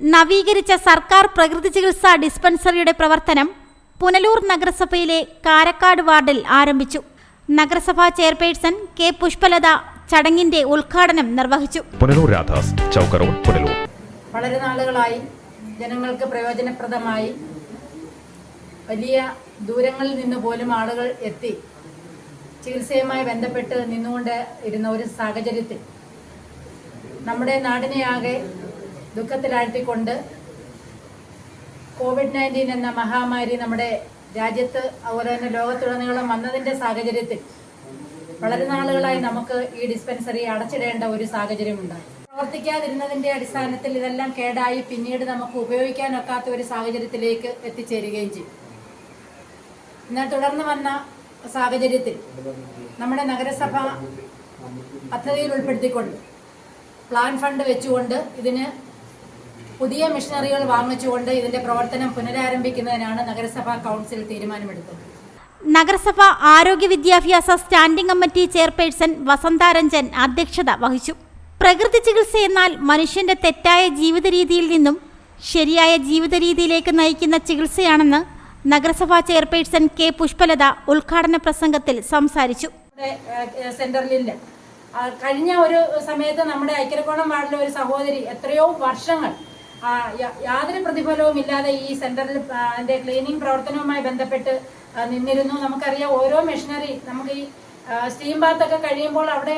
നവീകരിച്ച സർക്കാർ പ്രകൃതി ചികിത്സാ ഡിസ്പെൻസറിയുടെ പ്രവർത്തനം പുനലൂർ നഗരസഭയിലെ കാരക്കാട് വാർഡിൽ ആരംഭിച്ചു. നഗരസഭാ ചെയർപേഴ്സൺ കെ പുഷ്പലത ചടങ്ങിന്റെ ഉദ്ഘാടനം നിർവഹിച്ചു. പുനലൂർ രാധാസ് ചൗക്ക് റോഡ് പുനലൂർ. വളരെ നാളുകളായി ജനങ്ങൾക്ക് പ്രയോജനപ്രദമായി വലിയ ദൂരങ്ങളിൽ നിന്ന് പോലും ആളുകൾ എത്തി ചികിത്സയുമായി ബന്ധപ്പെട്ട് നിന്നുകൊണ്ട് ഇരുന്ന ഒരു സാഹചര്യത്തിൽ നമ്മുടെ നാടിനെയാകെ ആകെ ദുഃഖത്തിലാഴ്ത്തിക്കൊണ്ട് കോവിഡ് നയന്റീൻ എന്ന മഹാമാരി നമ്മുടെ രാജ്യത്ത് അതുപോലെ തന്നെ ലോകത്തുടനീളം വന്നതിന്റെ സാഹചര്യത്തിൽ വളരെ നാളുകളായി നമുക്ക് ഈ ഡിസ്പെൻസറി അടച്ചിടേണ്ട ഒരു സാഹചര്യമുണ്ടായി പ്രവർത്തിക്കാതിരുന്നതിന്റെ അടിസ്ഥാനത്തിൽ ഇതെല്ലാം കേടായി പിന്നീട് നമുക്ക് ഉപയോഗിക്കാനൊക്കാത്ത ഒരു സാഹചര്യത്തിലേക്ക് എത്തിച്ചേരുകയും ചെയ്യും എന്നാൽ തുടർന്ന് വന്ന സാഹചര്യത്തിൽ നമ്മുടെ നഗരസഭ പദ്ധതിയിൽ ഉൾപ്പെടുത്തിക്കൊണ്ട് പ്ലാൻ ഫണ്ട് വെച്ചുകൊണ്ട് ഇതിന് പുതിയ മെഷീനറികൾ വാങ്ങിച്ചുകൊണ്ട് ഇതിന്റെ പ്രവർത്തനം പുനരാരംഭിക്കുന്നതിനാണ് നഗരസഭാ കൗൺസിൽ തീരുമാനമെടുത്തത്. നഗരസഭ ആരോഗ്യ വിദ്യാഭ്യാസ സ്റ്റാൻഡിംഗ് കമ്മിറ്റി ചെയർപേഴ്സൺ വസന്താരഞ്ജൻ അധ്യക്ഷത വഹിച്ചു. പ്രകൃതി ചികിത്സ എന്നാൽ മനുഷ്യന്റെ തെറ്റായ ജീവിത രീതിയിൽ നിന്നും ശരിയായ ജീവിത രീതിയിലേക്ക് നയിക്കുന്ന ചികിത്സയാണെന്ന് നഗരസഭാ ചെയർപേഴ്സൺ കെ പുഷ്പലത ഉദ്ഘാടന പ്രസംഗത്തിൽ സംസാരിച്ചു. സെന്ററിലില്ല കഴിഞ്ഞ ഒരു സമയത്ത് നമ്മുടെ ഐക്യരക്കോണം വാർഡിലെ ഒരു സഹോദരി എത്രയോ വർഷങ്ങൾ യാതൊരു പ്രതിഫലവും ഇല്ലാതെ ഈ സെന്ററിൽ അതിന്റെ ക്ലീനിങ് പ്രവർത്തനവുമായി ബന്ധപ്പെട്ട് നിന്നിരുന്നു. നമുക്കറിയാം ഓരോ മെഷീനറി നമുക്ക് ഈ സ്റ്റീം ബാത്ത് ഒക്കെ കഴിയുമ്പോൾ അവിടെ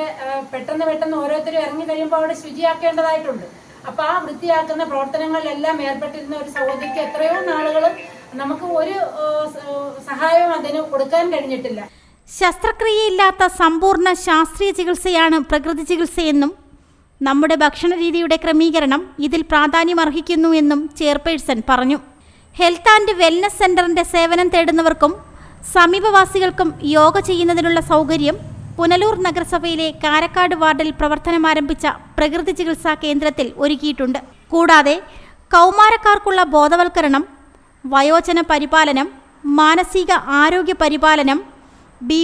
പെട്ടെന്ന് പെട്ടെന്ന് ഓരോരുത്തരും ഇറങ്ങി കഴിയുമ്പോൾ അവിടെ ശുചിയാക്കേണ്ടതായിട്ടുണ്ട്. അപ്പൊ ആ വൃത്തിയാക്കുന്ന പ്രവർത്തനങ്ങളിലെല്ലാം ഏർപ്പെട്ടിരുന്ന ഒരു സഹോദരിക്ക് എത്രയോ നാളുകൾ നമുക്ക് ഒരു സഹായവും അതിന് കൊടുക്കാൻ കഴിഞ്ഞിട്ടില്ല. ശസ്ത്രക്രിയയില്ലാത്ത സമ്പൂർണ ശാസ്ത്രീയ ചികിത്സയാണ് പ്രകൃതി ചികിത്സയെന്നും നമ്മുടെ ഭക്ഷണ രീതിയുടെ ക്രമീകരണം ഇതിൽ പ്രാധാന്യമർഹിക്കുന്നു എന്നും ചെയർപേഴ്സൺ പറഞ്ഞു. ഹെൽത്ത് ആൻഡ് വെൽനസ് സെന്ററിന്റെ സേവനം തേടുന്നവർക്കും സമീപവാസികൾക്കും യോഗ ചെയ്യുന്നതിനുള്ള സൗകര്യം പുനലൂർ നഗരസഭയിലെ കാരക്കാട് വാർഡിൽ പ്രവർത്തനമാരംഭിച്ച പ്രകൃതി ചികിത്സാ കേന്ദ്രത്തിൽ ഒരുക്കിയിട്ടുണ്ട്. കൂടാതെ കൗമാരക്കാർക്കുള്ള ബോധവൽക്കരണം വയോജന പരിപാലനം മാനസിക ആരോഗ്യ പരിപാലനം ബി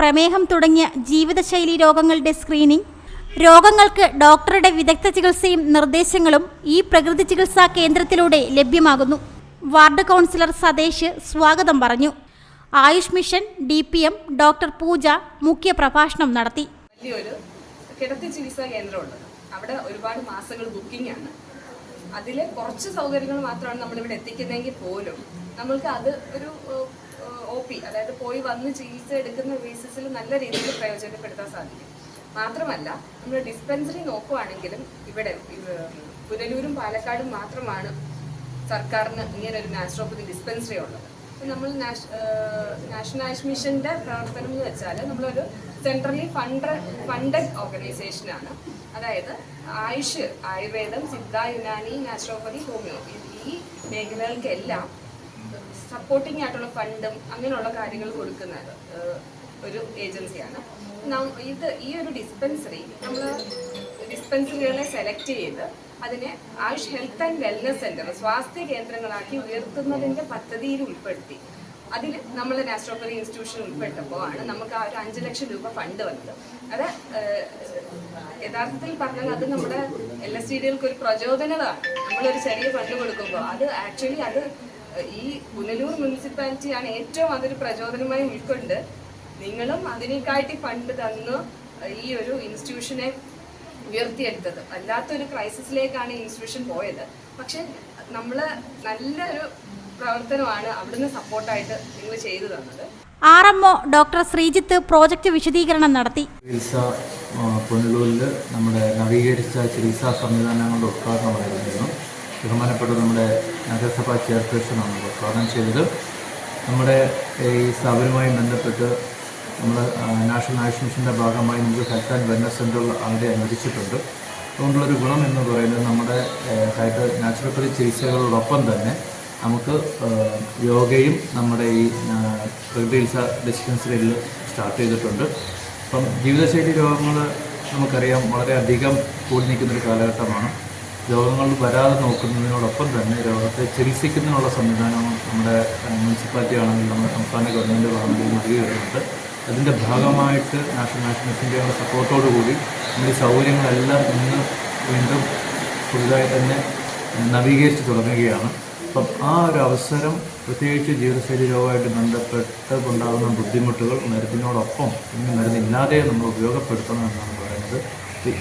പ്രമേഹം തുടങ്ങിയ ജീവിതശൈലി രോഗങ്ങളുടെ സ്ക്രീനിംഗ് രോഗങ്ങൾക്ക് ഡോക്ടറുടെ വിദഗ്ധ ചികിത്സയും നിർദ്ദേശങ്ങളും ഈ പ്രകൃതി ചികിത്സാ കേന്ദ്രത്തിലൂടെ ലഭ്യമാകുന്നു. വാർഡ് കൗൺസിലർ സതേഷ് സ്വാഗതം പറഞ്ഞു. Ayush mission D P M doctor Pooja മുഖ്യ പ്രഭാഷണം നടത്തി. വലിയൊരു കിടത്തി ചികിത്സാ കേന്ദ്രമുണ്ട്. അവിടെ ഒരുപാട് മാസങ്ങൾ ബുക്കിംഗ് ആണ്. അതിൽ കുറച്ച് സൗകര്യങ്ങൾ മാത്രമാണ് നമ്മളിവിടെ എത്തിക്കുന്നതെങ്കിൽ പോലും നമ്മൾക്ക് അത് ഒരു ഒ പി അതായത് പോയി വന്ന് ചികിത്സ എടുക്കുന്ന ബേസിസിൽ നല്ല രീതിയിൽ പ്രയോജനപ്പെടുത്താൻ സാധിക്കും. മാത്രമല്ല നമ്മൾ ഡിസ്പെൻസറി നോക്കുവാണെങ്കിലും ഇവിടെ പുനലൂരും പാലക്കാടും മാത്രമാണ് സർക്കാരിന് ഇങ്ങനെ ഒരു നാച്ചുറോപ്പതി ഡിസ്പെൻസറി ഉള്ളത്. നമ്മൾ നാഷണൽ ആയുഷ് മിഷന്റെ പ്രവർത്തനം എന്ന് വെച്ചാൽ നമ്മളൊരു സെൻട്രലി ഫണ്ട് ഫണ്ടഡ് ഓർഗനൈസേഷനാണ് അതായത് ആയുഷ് ആയുർവേദം സിദ്ധ യുനാനി നാച്ചുറോപ്പതി ഹോമിയോ. ഈ മേഖലകൾക്കെല്ലാം സപ്പോർട്ടിംഗ് ആയിട്ടുള്ള ഫണ്ടും അങ്ങനെയുള്ള കാര്യങ്ങൾ കൊടുക്കുന്നത്. ഒരു ഏജൻസിയാണ്. ഇത് ഈ ഒരു ഡിസ്പെൻസറി നമ്മൾ ഡിസ്പെൻസറികളെ സെലക്ട് ചെയ്ത് അതിനെ Ayush health and wellness centre Swasthya കേന്ദ്രങ്ങളാക്കി ഉയർത്തുന്നതിന്റെ പദ്ധതിയിൽ ഉൾപ്പെടുത്തി. അതിൽ നമ്മൾ നാഷണോപ്പതി ഇൻസ്റ്റിറ്റ്യൂഷൻ ഉൾപ്പെട്ടപ്പോൾ ആണ് നമുക്ക് ആ ഒരു അഞ്ച് ലക്ഷം രൂപ ഫണ്ട് വന്നത്. അത് യഥാർത്ഥത്തിൽ പറഞ്ഞാൽ അത് നമ്മുടെ എൽ എസ് ഡികൾക്ക് ഒരു പ്രചോദനമാണ്. നമ്മളൊരു ചെറിയ ഫണ്ട് കൊടുക്കുമ്പോൾ അത് ആക്ച്വലി അത് ഈ പുനലൂർ മുനിസിപ്പാലിറ്റിയാണ് ഏറ്റവും അതൊരു പ്രചോദനമായി ഉൾക്കൊണ്ട് നിങ്ങളും അതിനേക്കാട്ടി ഫണ്ട് തന്ന് ഈ ഒരു ഇൻസ്റ്റിറ്റ്യൂഷനെ ഉയർത്തിയെടുത്തത്. അല്ലാത്തൊരു ക്രൈസിസിലേക്കാണ് ഈ ഇൻസ്റ്റിറ്റ്യൂഷൻ പോയത്. പക്ഷെ നമ്മൾ നല്ലൊരു പ്രവർത്തനമാണ് അവിടുന്ന് സപ്പോർട്ടായിട്ട് നിങ്ങൾ ചെയ്തു തന്നത്. R M O doctor Sreejith project വിശദീകരണം നടത്തി. ചികിത്സ പുനലൂരിൽ നമ്മുടെ നവീകരിച്ച ചികിത്സാ സംവിധാനങ്ങളുടെ ഉദ്ഘാടനമായിരുന്നു ബഹുമാനപ്പെട്ട നമ്മുടെ നഗരസഭാ ചെയർപേഴ്സണാണ് ഉദ്ഘാടനം ചെയ്തത്. നമ്മുടെ ഈ സ്ഥാപനവുമായി ബന്ധപ്പെട്ട് നമ്മൾ നാഷണൽ ആയുഷ് മിഷന്റെ ഭാഗമായി നമുക്ക് ഹെൽത്ത് ആൻഡ് വെൽനസ് സെന്ററുകൾ ആൾറെഡി അനുവദിച്ചിട്ടുണ്ട്. അതുകൊണ്ടുള്ളൊരു ഗുണം എന്ന് പറയുന്നത് നമ്മുടെ ഹൈഡ്രോ നാച്ചുറോപ്പതി ചികിത്സകളോടൊപ്പം തന്നെ നമുക്ക് യോഗയും നമ്മുടെ ഈ പ്രകൃതി ചികിത്സ ഡിസ്പെൻസറിയിൽ സ്റ്റാർട്ട് ചെയ്തിട്ടുണ്ട്. അപ്പം ജീവിതശൈലി രോഗങ്ങൾ നമുക്കറിയാം വളരെയധികം കൂടി നിൽക്കുന്നൊരു കാലഘട്ടമാണ്. രോഗങ്ങൾ വരാതെ നോക്കുന്നതിനോടൊപ്പം തന്നെ രോഗത്തെ ചികിത്സിക്കുന്നതിനുള്ള സംവിധാനവും നമ്മുടെ മുനിസിപ്പാലിറ്റി ആണെങ്കിലും നമ്മുടെ സംസ്ഥാന ഗവൺമെന്റ് ആണെങ്കിലും നൽകി വരുന്നുണ്ട് അതിന്റെ ഭാഗമായിട്ട് നാഷണൽ നാഷണൽ മിഷന്റെ സപ്പോർട്ടോടു കൂടി നമ്മുടെ സൗകര്യങ്ങളെല്ലാം ഇന്ന് വീണ്ടും പുതുതായി തന്നെ നവീകരിച്ച് തുടങ്ങുകയാണ്. അപ്പം ആ ഒരു അവസരം പ്രത്യേകിച്ച് ജീവിതശൈലി രോഗമായിട്ട് ബന്ധപ്പെട്ട് ഉണ്ടാകുന്ന ബുദ്ധിമുട്ടുകൾ മരുന്നിനോടൊപ്പം ഇന്ന് മരുന്നില്ലാതെ നമ്മൾ ഉപയോഗപ്പെടുത്തണം എന്നാണ് പറയുന്നത്.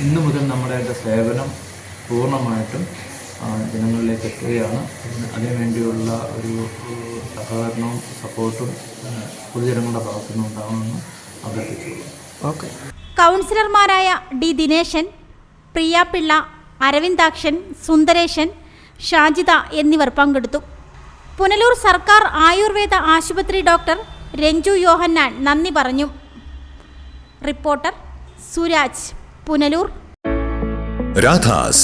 ഇന്ന് മുതൽ നമ്മുടെ സേവനം പൂർണമായിട്ടും ജനങ്ങളിലേക്ക് എത്തുകയാണ്. അതിന് അതിനുവേണ്ടിയുള്ള ഒരു സഹകരണവും സപ്പോർട്ടും പൊതുജനങ്ങളുടെ ഭാഗത്തു ഉണ്ടാകണമെന്ന് അഭ്യർത്ഥിച്ചുള്ളൂ കൗൺസിലർമാരായ ഡി ദിനേശൻ പ്രിയ പിള്ള അരവിന്ദാക്ഷൻ സുന്ദരേശൻ ഷാജിത എന്നിവർ പങ്കെടുത്തു. പുനലൂർ സർക്കാർ ആയുർവേദ ആശുപത്രി ഡോക്ടർ രഞ്ജു യോഹന്നാൻ നന്ദി പറഞ്ഞു. റിപ്പോർട്ടർ സുരാജ് പുനലൂർ. രാധാസ്